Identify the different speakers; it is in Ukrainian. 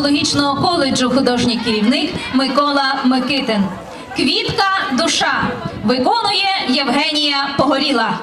Speaker 1: Логічного коледжу художній керівник Микола Микитин. Квітка душа виконує Євгенія Погоріла.